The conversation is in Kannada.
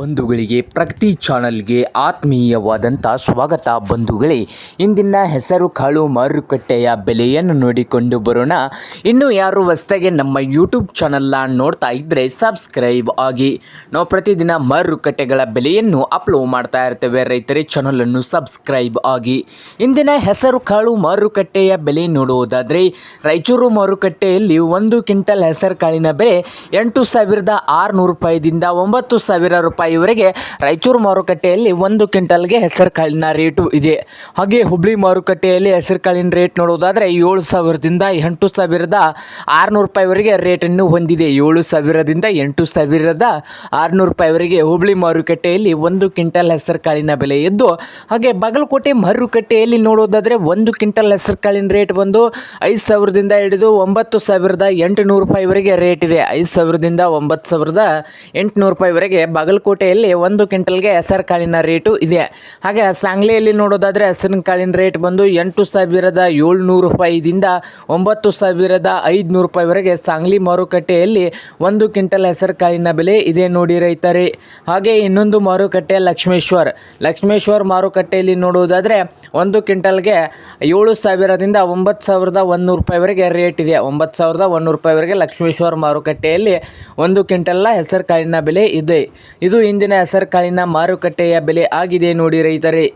ಬಂಧುಗಳಿಗೆ ಪ್ರಗತಿ ಚಾನಲ್ಗೆ ಆತ್ಮೀಯವಾದಂಥ ಸ್ವಾಗತ ಬಂಧುಗಳೇ. ಇಂದಿನ ಹೆಸರು, ಕಾಳು, ಮಾರುಕಟ್ಟೆಯ ಬೆಲೆಯನ್ನು ನೋಡಿಕೊಂಡು ಬರೋಣ. ಇನ್ನು ಯಾರು ಹೊಸ್ತಾಗೆ ನಮ್ಮ ಯೂಟ್ಯೂಬ್ ಚಾನಲ್ನ ನೋಡ್ತಾ ಇದ್ದರೆ ಸಬ್ಸ್ಕ್ರೈಬ್ ಆಗಿ. ನಾವು ಪ್ರತಿದಿನ ಮಾರುಕಟ್ಟೆಗಳ ಬೆಲೆಯನ್ನು ಅಪ್ಲೋಡ್ ಮಾಡ್ತಾ ಇರ್ತೇವೆ. ರೈತರೇ, ಚಾನಲನ್ನು ಸಬ್ಸ್ಕ್ರೈಬ್ ಆಗಿ. ಇಂದಿನ ಹೆಸರು, ಕಾಳು, ಮಾರುಕಟ್ಟೆಯ ಬೆಲೆ ನೋಡುವುದಾದರೆ ರಾಯಚೂರು ಮಾರುಕಟ್ಟೆಯಲ್ಲಿ ಒಂದು ಕ್ವಿಂಟಲ್ ಹೆಸರು ಕಾಳಿನ ಬೆಲೆ ಎಂಟು ಸಾವಿರದ ಆರುನೂರು ರೂಪಾಯಿದಿಂದ ಒಂಬತ್ತು ಸಾವಿರ ರೂಪಾಯಿವರೆಗೆ ರಾಯಚೂರು ಮಾರುಕಟ್ಟೆಯಲ್ಲಿ ಒಂದು ಕ್ವಿಂಟಲ್ಗೆ ಹೆಸರು ಕಾಳಿನ ರೇಟು ಇದೆ. ಹಾಗೆ ಹುಬ್ಳಿ ಮಾರುಕಟ್ಟೆಯಲ್ಲಿ ಹೆಸರು ಕಾಳಿನ ರೇಟ್ ನೋಡೋದಾದರೆ ಏಳು ಸಾವಿರದಿಂದ ಎಂಟು ಸಾವಿರದ ಆರುನೂರು ರೂಪಾಯಿವರೆಗೆ ರೇಟನ್ನು ಹೊಂದಿದೆ. ಏಳು ಸಾವಿರದಿಂದ ಎಂಟು ಸಾವಿರದ ಆರುನೂರು ರೂಪಾಯಿವರೆಗೆ ಹುಬ್ಳಿ ಮಾರುಕಟ್ಟೆಯಲ್ಲಿ ಒಂದು ಕ್ವಿಂಟಲ್ ಹೆಸರು ಕಾಳಿನ ಬೆಲೆ ಇದ್ದು ಹಾಗೆ ಬಾಗಲಕೋಟೆ ಮಾರುಕಟ್ಟೆಯಲ್ಲಿ ನೋಡೋದಾದರೆ ಒಂದು ಕ್ವಿಂಟಲ್ ಹೆಸರು ಕಾಳಿನ ರೇಟ್ ಬಂದು ಐದು ಸಾವಿರದಿಂದ ಹಿಡಿದು ಒಂಬತ್ತು ಸಾವಿರದ ಎಂಟುನೂರು ರೂಪಾಯಿವರೆಗೆ ರೇಟ್ ಇದೆ. ಐದು ಸಾವಿರದಿಂದ ಒಂಬತ್ತು ಸಾವಿರದ ಎಂಟುನೂರು ರೂಪಾಯಿವರೆಗೆ ಬಾಗಲಕೋಟೆಯಲ್ಲಿ ಒಂದು ಕ್ವಿಂಟಲ್ಗೆ ಹೆಸರು ಕಾಳಿನ ರೇಟು ಇದೆ. ಹಾಗೆ ಸಾಂಗ್ಲಿಯಲ್ಲಿ ನೋಡೋದಾದರೆ ಹೆಸರಿನ ಕಾಳಿನ ರೇಟ್ ಬಂದು ಎಂಟು ಸಾವಿರದ ಏಳ್ನೂರು ರೂಪಾಯಿದಿಂದ ಒಂಬತ್ತು ಸಾವಿರದ ಐದುನೂರು ರೂಪಾಯಿವರೆಗೆ ಸಾಂಗ್ಲಿ ಮಾರುಕಟ್ಟೆಯಲ್ಲಿ ಒಂದು ಕ್ವಿಂಟಲ್ ಹೆಸರು ಕಾಳಿನ ಬೆಲೆ ಇದೆ ನೋಡಿ ರೈತರೇ. ಹಾಗೆ ಇನ್ನೊಂದು ಮಾರುಕಟ್ಟೆ ಲಕ್ಷ್ಮೇಶ್ವರ್. ಲಕ್ಷ್ಮೇಶ್ವರ್ ಮಾರುಕಟ್ಟೆಯಲ್ಲಿ ನೋಡುವುದಾದರೆ ಒಂದು ಕ್ವಿಂಟಲ್ಗೆ ಏಳು ಸಾವಿರದಿಂದ ಒಂಬತ್ತು ಸಾವಿರದ ಒಂದು ರೂಪಾಯಿವರೆಗೆ ರೇಟ್ ಇದೆ. ಒಂಬತ್ತು ಸಾವಿರದ ಒಂದು ರೂಪಾಯಿವರೆಗೆ ಲಕ್ಷ್ಮೇಶ್ವರ ಮಾರುಕಟ್ಟೆಯಲ್ಲಿ ಒಂದು ಕ್ವಿಂಟಲ್ನ ಹೆಸರು ಕಾಳಿನ ಬೆಲೆ ಇದೆ. ಇದು ಇಂದಿನ ಹೆಸರುಕಾಳಿನ ಮಾರುಕಟ್ಟೆಯ ಬೆಲೆ ಆಗಿದೆ ನೋಡಿ ರೈತರೇ.